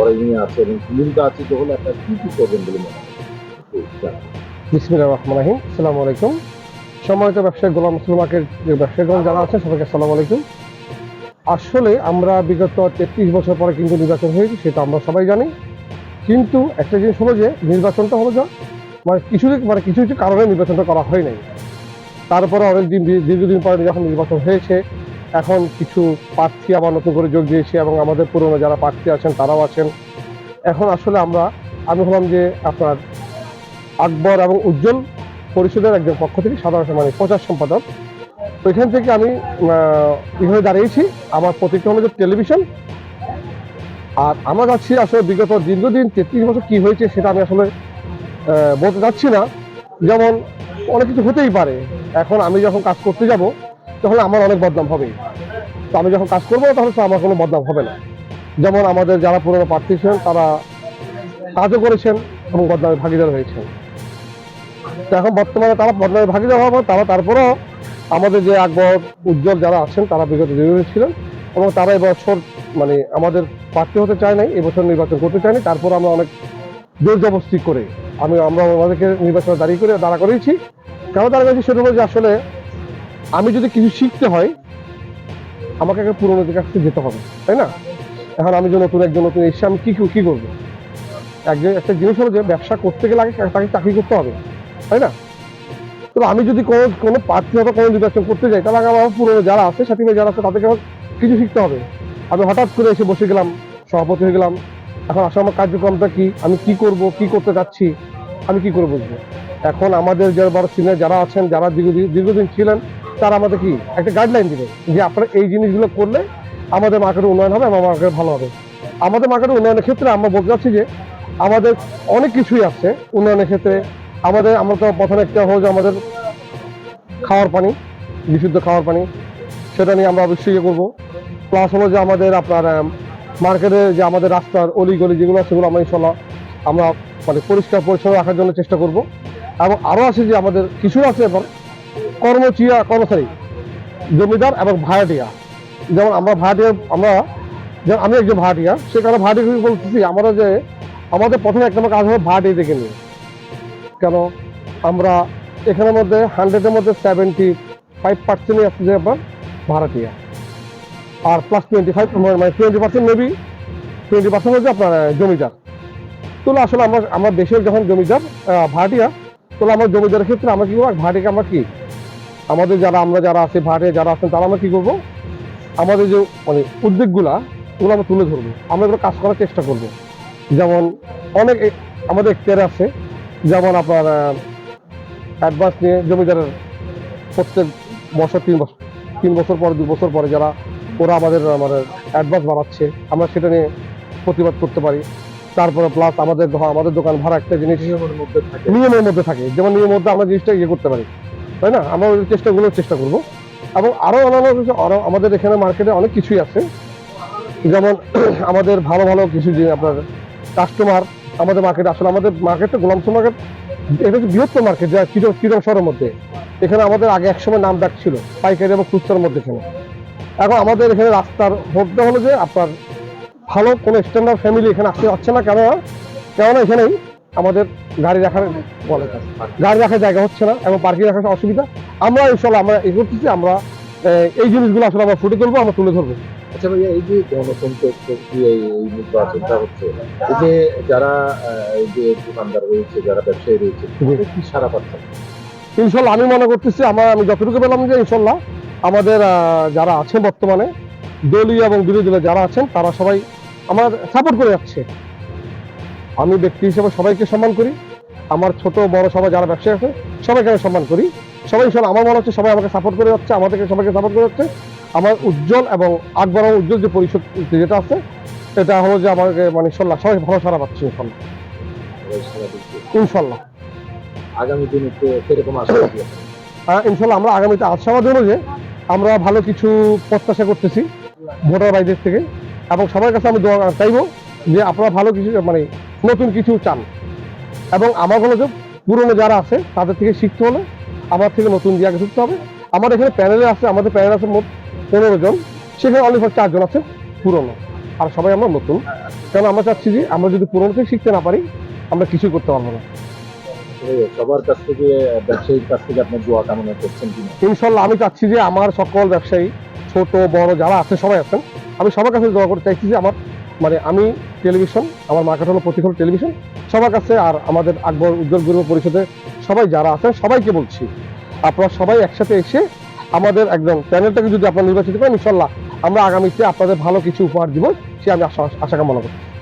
করাই নিয়ে আছে এবং ভূমিকা আছে তো হলে আপনার কি কি করবেন বলে মনে বিসমিল্লাহ রহমান রাহিম। আসসালামু আলাইকুম। সম্মানিত ব্যবসায়ী, গোলাম মুসলিম মার্কেট ব্যবসায়ীগণ যারা আছেন, সবাইকে আসসালামু আলাইকুম। আসলে আমরা বিগত তেত্রিশ বছর পরে কিন্তু নির্বাচন হয়েছে, সেটা আমরা সবাই জানি। কিন্তু একটা জিনিস হলো যে, নির্বাচনটা হলো যা মানে কিছু মানে কিছু কিছু কারণে নির্বাচনটা করা হয় নাই। তারপরে অনেক দিন দী- দীর্ঘদিন পরে যখন নির্বাচন হয়েছে এখন কিছু প্রার্থী আবার নতুন করে যোগ দিয়েছি এবং আমাদের পুরনো যারা প্রার্থী আছেন, তারাও আছেন। এখন আসলে আমরা, আমি হলাম যে আপনার আকবর এবং উজ্জ্বল পরিষদের একজন পক্ষ থেকে সাধারণ মানে প্রচার সম্পাদক। তো এখান থেকে আমি এখানে দাঁড়িয়েছি, আমার প্রতীকটা হলো যে টেলিভিশন। আর আমরা যাচ্ছি আসলে বিগত দীর্ঘদিন তেত্রিশ বছর কি হয়েছে সেটা আমি আসলে বলতে যাচ্ছি না। যেমন অনেক কিছু হতেই পারে। এখন আমি যখন কাজ করতে যাব তখন আমার অনেক বদনাম হবে। তো আমি যখন কাজ করব তখন তো আমার কোনো বদনাম হবে না। যেমন আমাদের যারা পুরনো প্রার্থী ছিলেন, তারা কাজও করেছেন এবং বদনামে ভাগিদার হয়েছেন। তো এখন বর্তমানে তারা বদনামে ভাগিদার হওয়ার তারা তারপরেও আমাদের যে আকবর উজ্জ্বল যারা আছেন, তারা বিগত দীর্ঘদিন ছিলেন এবং তারা এবছর মানে আমাদের প্রার্থী হতে চায় নাই, এবছর নির্বাচন করতে চায়নি তারপর আমরা অনেক জোর জবস্তি করে আমি, আমরা আমাদেরকে নির্বাচনে দাঁড়িয়ে করে দাঁড়া করিয়েছি। কেন দাঁড়া করেছি সেটা হলো যে আসলে আমি যদি কিছু শিখতে হয়, আমাকে একটা কাছ থেকে যেতে হবে, তাই না? এখন আমি যে নতুন একজন নতুন এসে আমি কী কী করব? একজন একটা জিনিস হলো যে ব্যবসা করতে গেলে আগে তাকে চাকরি করতে হবে, তাই না? তো আমি যদি কোনো কোনো প্রার্থী হয়তো কোনো নির্বাচন করতে যাই, তাহলে আগে আমার পুরনো যারা আছে, সাথী যারা আছে, তাদেরকে আমার কিছু শিখতে হবে। আমি হঠাৎ করে এসে বসে গেলাম, সভাপতি হয়ে গেলাম। এখন আসলে আমার কার্যক্রমটা কি? আমি কি করব? কি করতে যাচ্ছি? আমি কি করে বুঝব? এখন আমাদের যারা বড় সিনিয়র যারা আছেন, যারা দীর্ঘদিন দীর্ঘদিন ছিলেন, তারা আমাদের কি একটা গাইডলাইন দিবে যে আপনারা এই জিনিসগুলো করলে আমাদের মার্কেটের উন্নয়ন হবে এবং মার্কেট ভালো হবে। আমাদের মার্কেটের উন্নয়নের ক্ষেত্রে আমরা বলতে চাচ্ছি যে আমাদের অনেক কিছুই আছে উন্নয়নের ক্ষেত্রে। আমাদের, আমরা তো প্রথমে একটা হল যে আমাদের খাওয়ার পানি, বিশুদ্ধ খাওয়ার পানি, সেটা নিয়ে আমরা অবশ্যই ইয়ে করব। প্লাস হলো যে আমাদের আপনার মার্কেটে যে আমাদের রাস্তার অলি গলি যেগুলো আছে, সেগুলো আমরা ইনশাল্লাহ আমরা মানে পরিষ্কার পরিচ্ছন্ন রাখার জন্য চেষ্টা করব। এবং আরও আছে যে আমাদের কিছু আছে এবার কর্মচিয়া কর্মচারী, জমিদার এবং ভাড়াটিয়া। যেমন আমরা ভাড়াটিয়া, আমরা যেমন আমি একজন ভাড়াটিয়া, সে কারণে ভাড়াটিয়া বলতেছি, আমরা যে আমাদের প্রথমে এক নম্বর কাজ হবে ভাড়াটিয়া দেখে নিয়ে। কেন? আমরা এখানের মধ্যে হান্ড্রেডের মধ্যে সেভেন্টি ফাইভ পার্সেন্টই আছে যে আপনার ভাড়াটিয়া। আর প্লাস টোয়েন্টি ফাইভ মানে twenty percent maybe twenty percent হচ্ছে আপনার জমিদার। তাহলে আসলে আমার আমার দেশের যখন জমিদার ভাড়াটিয়া তাহলে আমরা জমিদারের ক্ষেত্রে আমরা কি করব? ভাড়াটিকে আমরা কি? আমাদের যারা, আমরা যারা আছি ভাড়াটিয়া যারা আছেন, তারা আমরা কি করব? আমাদের যে মানে উদ্যোগগুলা, ওগুলো আমরা তুলে ধরবো। আমরা এগুলো কাজ করার চেষ্টা করব। যেমন অনেক আমাদের এখতিয়ারে আছে। যেমন আপনার অ্যাডভান্স নিয়ে জমিদারের প্রত্যেক বছর তিন বছর তিন বছর পরে, দু বছর পরে যারা ওরা আমাদের আমাদের অ্যাডভান্স বাড়াচ্ছে, আমরা সেটা নিয়ে প্রতিবাদ করতে পারি। তারপরে প্লাস আমাদের আমাদের দোকান ভাড়া একটা জিনিস নিয়মের মধ্যে থাকে। যেমন নিয়মের মধ্যে আমরা জিনিসটা ইয়ে করতে পারি। তাই না? আমরা ওই চেষ্টাগুলো চেষ্টা করব। এবং আরও অন্যান্য আরও আমাদের এখানে মার্কেটে অনেক কিছুই আছে। যেমন আমাদের ভালো ভালো কিছু যে আপনার কাস্টমার আমাদের মার্কেটে আসলে আমাদের মার্কেটটা গোলামসো মার্কেট এটা হচ্ছে বৃহত্তর মার্কেট যা চিরং চিরং শহরের মধ্যে। এখানে আমাদের আগে একসময় নাম ডাক ছিল, পাইকারি এবং খুচরার মধ্যে এখানে। এখন আমাদের এখানে রাস্তার মধ্যে হলো যে আপনার ভালো কোনো স্ট্যান্ডার্ড ফ্যামিলি এখানে আসতে পারছে না কেন কেননা এখানেই আমাদের গাড়ি রাখার বলে। গাড়ি রাখার জায়গা হচ্ছে না এবং পার্কিং রাখার অসুবিধা। আমরা ইনশাল্লাহ আমরা এই করতেছি আমরা এই জিনিসগুলো আসলে আমরা ফুটে তুলবো আমরা তুলে ধরবো। আচ্ছা ভাইয়া এই যে গণতন্ত্র প্রক্রিয়া এই নির্বাচনটা হচ্ছে এই যে যারা এই যে দোকানদার রয়েছে যারা ব্যবসায়ী রয়েছে কি সারা পাচ্ছেন ইনশাল্লাহ আমি মনে করতেছি আমার আমি যতটুকু পেলাম যে ইনশাল্লাহ আমাদের যারা আছেন বর্তমানে দলীয় এবং বিরোধী যারা আছেন তারা সবাই আমার সাপোর্ট করে যাচ্ছে। আমি ব্যক্তি হিসেবে সবাইকে সম্মান করি। আমার ছোট বড় সবাই যারা ব্যবসায়ী আছে সবাইকে আমি সম্মান করি। সবাই ইনশাল্লাহ আমার মনে হচ্ছে সবাই আমাকে সাপোর্ট করে যাচ্ছে আমাদেরকে সবাইকে সাপোর্ট করে যাচ্ছে। আমার উজ্জ্বল এবং আকবর উজ্জ্বল যে পরিষদ যেটা আছে এটা হলো যে আমাকে মানে ইনশাল্লাহ সবাই ভালো সারা পাচ্ছে ইনশাল্লাহ। ইনশাল্লাহ। আগামী দিনে আপনারা? আহ, ইনশাল্লাহ আমরা আগামীতে আশাবাদ হলো যে আমরা ভালো কিছু প্রত্যাশা করতেছি ভোটার বাইদের থেকে। এবং সবার কাছে আমি দোয়া চাইব যে আপনারা ভালো কিছু মানে নতুন কিছু চান। এবং আমার হলো যে পুরনো যারা আছে তাদের থেকে শিখতে হলে আমার থেকে নতুন দিয়ে আগে শিখতে হবে। আমার এখানে প্যানেলে আছে আমাদের প্যানেল আছে মোট পনেরো জন। সেখানে অনলি চারজন আছে পুরনো। আর সবাই আমরা নতুন। কারণ আমরা চাচ্ছি যে আমরা যদি পুরনো থেকে শিখতে না পারি আমরা কিছুই করতে পারব না। সবার কাছ থেকে ব্যবসায়ীর কাছ থেকে আপনি দোয়া কামনা করছেন কিনা? ইনশাল্লাহ আমি চাচ্ছি যে আমার সকল ব্যবসায়ী ছোট বড় যারা আছে সবাই আছেন আমি সবার কাছে দোয়া করতে চাইছি যে আমার মানে আমি টেলিভিশন, আমার মার্কেট হলো প্রতিফল টেলিভিশন। সবার কাছে আর আমাদের আকবর উজ্জ্বল গুরু পরিষদে সবাই যারা আছেন, সবাইকে বলছি, আপনারা সবাই একসাথে এসে আমাদের একদম চ্যানেলটাকে যদি আপনারা নির্বাচিত করেন, ইনশাল্লাহ আমরা আগামীতে আপনাদের ভালো কিছু উপহার দিব, সে আমি আশা আশা কামনা করি